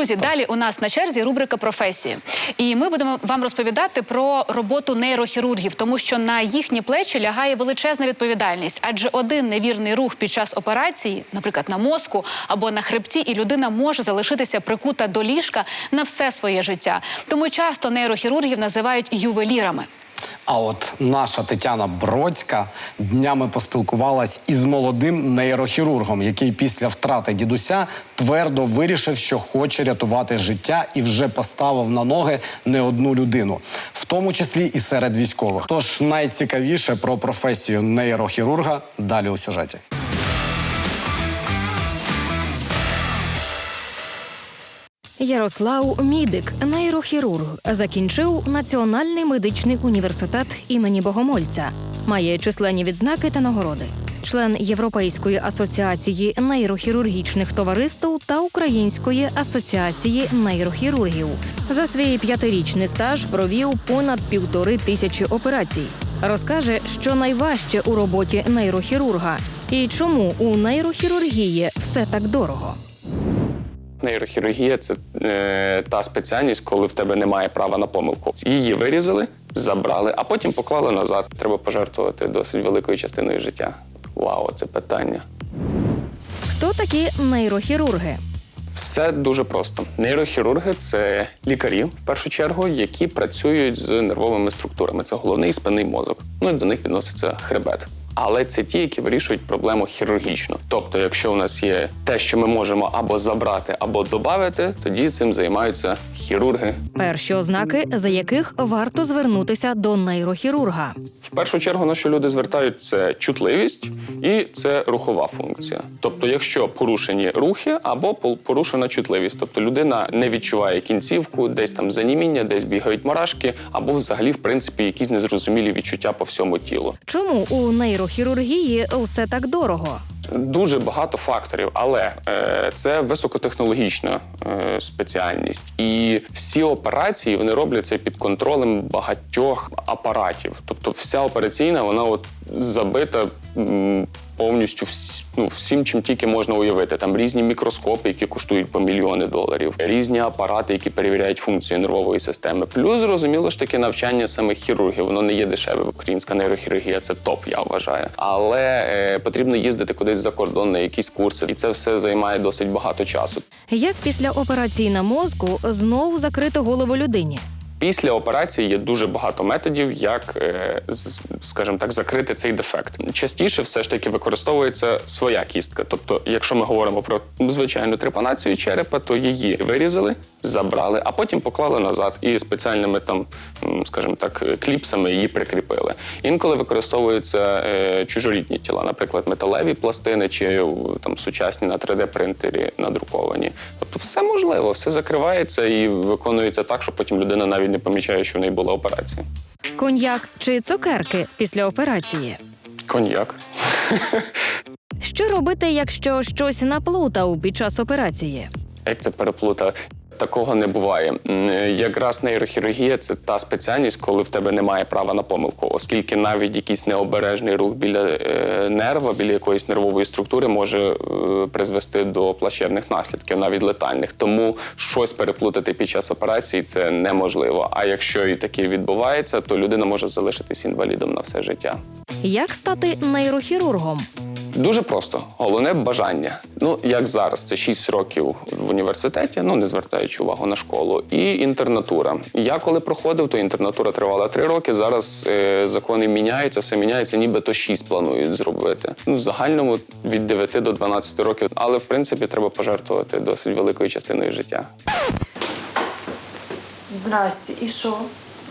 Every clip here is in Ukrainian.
Друзі, далі у нас на черзі рубрика професії. І ми будемо вам розповідати про роботу нейрохірургів, тому що на їхні плечі лягає величезна відповідальність. Адже один невірний рух під час операції, наприклад, на мозку або на хребті, і людина може залишитися прикута до ліжка на все своє життя. Тому часто нейрохірургів називають ювелірами. А от наша Тетяна Бродська днями поспілкувалась із молодим нейрохірургом, який після втрати дідуся твердо вирішив, що хоче рятувати життя і вже поставив на ноги не одну людину, в тому числі і серед військових. Тож найцікавіше про професію нейрохірурга далі у сюжеті. Ярослав Мідик, нейрохірург, закінчив Національний медичний університет імені Богомольця. Має численні відзнаки та нагороди. Член Європейської асоціації нейрохірургічних товариств та Української асоціації нейрохірургів. За свій п'ятирічний стаж провів понад півтори тисячі операцій. Розкаже, що найважче у роботі нейрохірурга і чому у нейрохірургії все так дорого. Нейрохірургія це е, та спеціальність, коли в тебе немає права на помилку. Її вирізали, забрали, а потім поклали назад. Треба пожертвувати досить великою частиною життя. Вау, це питання. Хто такі нейрохірурги? Все дуже просто. Нейрохірурги це лікарі, в першу чергу, які працюють з нервовими структурами. Це головний і спинний мозок. Ну і до них відноситься хребет. Але це ті, які вирішують проблему хірургічно. Тобто, якщо у нас є те, що ми можемо або забрати, або додати, тоді цим займаються хірурги. Перші ознаки, за яких варто звернутися до нейрохірурга. В першу чергу на що люди звертають це чутливість і це рухова функція. Тобто, якщо порушені рухи або порушена чутливість, тобто людина не відчуває кінцівку, десь там заніміння, десь бігають мурашки, або взагалі, в принципі, якісь незрозумілі відчуття по всьому тілу. Чому у нейрохірургії все так дорого? Дуже багато факторів, але е, це високотехнологічна е, спеціальність, і всі операції вони робляться під контролем багатьох апаратів. Тобто, вся операційна вона от забита повністю ну, всім, чим тільки можна уявити. Там різні мікроскопи, які коштують по мільйони доларів, різні апарати, які перевіряють функцію нервової системи. Плюс зрозуміло ж таки навчання самих хірургів. Воно не є дешеве. Українська нейрохірургія це топ, я вважаю. Але е, потрібно їздити кудись за кордон на якісь курси, і це все займає досить багато часу. Як після операції на мозку знову закрити голову людині? Після операції є дуже багато методів, як, е, скажімо так, закрити цей дефект. Частіше все ж таки використовується своя кістка. Тобто, якщо ми говоримо про звичайну трепанацію черепа, то її вирізали, забрали, а потім поклали назад і спеціальними там, скажімо так, кліпсами її прикріпили. Інколи використовуються е, чужорідні тіла, наприклад, металеві пластини чи е, там сучасні на 3D принтері надруковані. Тобто, все можливо, все закривається і виконується так, що потім людина навіть не помічає, що в неї була операція. Коньяк чи цукерки після операції? Коньяк. Що робити, якщо щось наплутав під час операції? Як це переплута? Такого не буває. Якраз нейрохірургія це та спеціальність, коли в тебе немає права на помилку, оскільки навіть якийсь необережний рух біля е, нерва, біля якоїсь нервової структури може е, призвести до плачевних наслідків, навіть летальних. Тому щось переплутати під час операції це неможливо. А якщо і таке відбувається, то людина може залишитись інвалідом на все життя. Як стати нейрохірургом? Дуже просто. Головне бажання. Ну, як зараз, це 6 років в університеті, ну не звертаючи увагу на школу, і інтернатура. Я коли проходив, то інтернатура тривала 3 роки. Зараз е, закони міняються, все міняється, нібито 6 планують зробити. Ну, в загальному від 9 до 12 років. Але в принципі треба пожертвувати досить великою частиною життя. Здрасте, і що?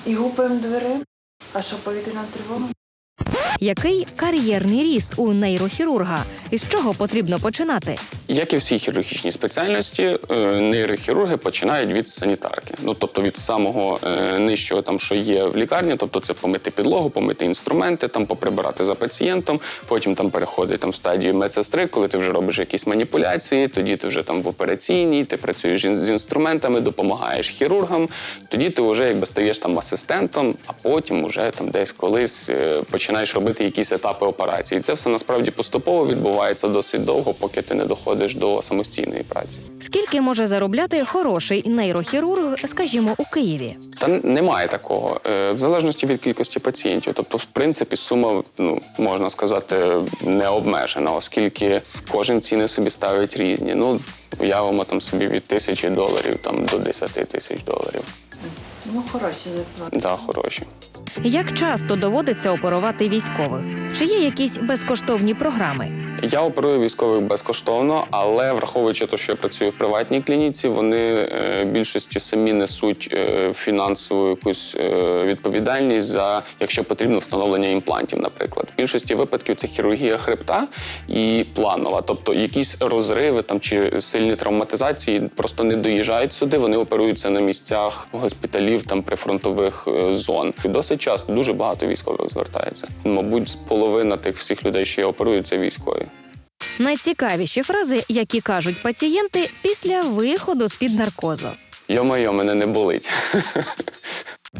І гупаємо двері? А що повітряна тривога? Який кар'єрний ріст у нейрохірурга? І з чого потрібно починати? Як і всі хірургічні спеціальності, е, нейрохірурги починають від санітарки. Ну тобто від самого е, нижчого, там що є в лікарні, тобто це помити підлогу, помити інструменти, там поприбирати за пацієнтом. Потім там переходить там в стадію медсестри, коли ти вже робиш якісь маніпуляції. Тоді ти вже там в операційній, ти працюєш з інструментами, допомагаєш хірургам. Тоді ти вже якби стаєш там асистентом, а потім вже там десь колись е, починаєш робити якісь етапи операції. І це все насправді поступово відбувається досить довго, поки ти не доходиш переходиш до самостійної праці. Скільки може заробляти хороший нейрохірург, скажімо, у Києві? Та немає такого Е, в залежності від кількості пацієнтів. Тобто, в принципі, сума ну можна сказати не обмежена, оскільки кожен ціни собі ставить різні. Ну уявимо там собі від тисячі доларів там до 10 тисяч доларів. Ну, хороші зарплати. Да, хороші. Як часто доводиться оперувати військових? Чи є якісь безкоштовні програми? Я оперую військових безкоштовно, але враховуючи те, що я працюю в приватній клініці, вони е, більшості самі несуть е, фінансову якусь е, відповідальність за, якщо потрібно, встановлення імплантів, наприклад. В більшості випадків це хірургія хребта і планова, тобто якісь розриви там чи сильні травматизації просто не доїжджають сюди. Вони оперуються на місцях госпіталів там прифронтових зон. Досить часто дуже багато військових звертається. Мабуть, половина тих всіх людей, що я оперую, це військові. Найцікавіші фрази, які кажуть пацієнти після виходу з під наркозу. Йо-моє, мене не болить.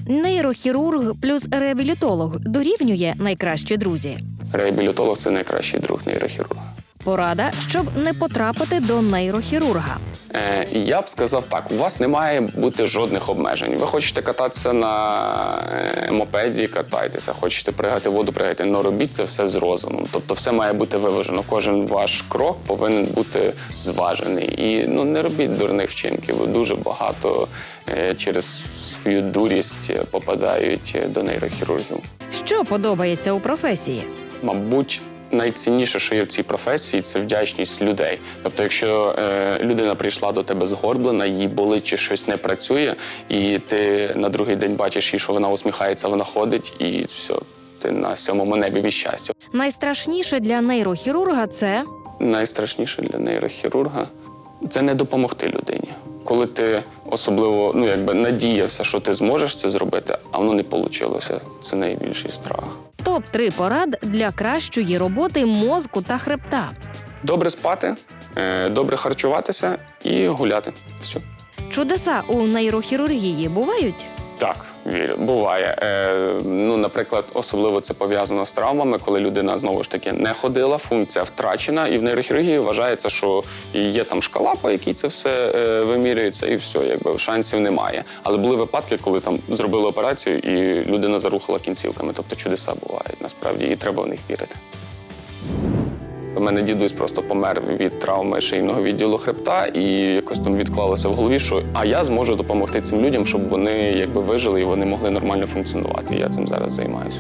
Нейрохірург плюс реабілітолог дорівнює найкращі друзі. Реабілітолог це найкращий друг нейрохірурга. Порада, щоб не потрапити до нейрохірурга. Е, я б сказав так: у вас не має бути жодних обмежень. Ви хочете кататися на е, мопеді, катайтеся, хочете пригати в воду, пригайте. але робіть це все з розумом. Тобто, все має бути виважено. Кожен ваш крок повинен бути зважений. І ну не робіть дурних вчинків. Ви дуже багато е, через свою дурість попадають е, до нейрохірургів. Що подобається у професії? Мабуть, найцінніше, що є в цій професії, це вдячність людей. Тобто, якщо е, людина прийшла до тебе згорблена, їй болить чи щось не працює, і ти на другий день бачиш їй, що вона усміхається, вона ходить, і все, ти на сьомому небі від щастя. Найстрашніше для нейрохірурга це Найстрашніше для нейрохірурга це не допомогти людині. Коли ти особливо ну якби надіявся, що ти зможеш це зробити, а воно не вийшло. Це найбільший страх. Топ 3 порад для кращої роботи мозку та хребта. Добре спати, е, добре харчуватися і гуляти. Все. Чудеса у нейрохірургії бувають? Так, вірю, буває. Е, ну, наприклад, особливо це пов'язано з травмами, коли людина знову ж таки не ходила, функція втрачена, і в нейрохірургії вважається, що є там шкала, по якій це все е, вимірюється, і все, якби шансів немає. Але були випадки, коли там зробили операцію, і людина зарухала кінцівками. Тобто чудеса бувають насправді, і треба в них вірити. У мене дідусь просто помер від травми шийного відділу хребта, і якось там відклалося в голові, що а я зможу допомогти цим людям, щоб вони якби вижили і вони могли нормально функціонувати. Я цим зараз займаюся.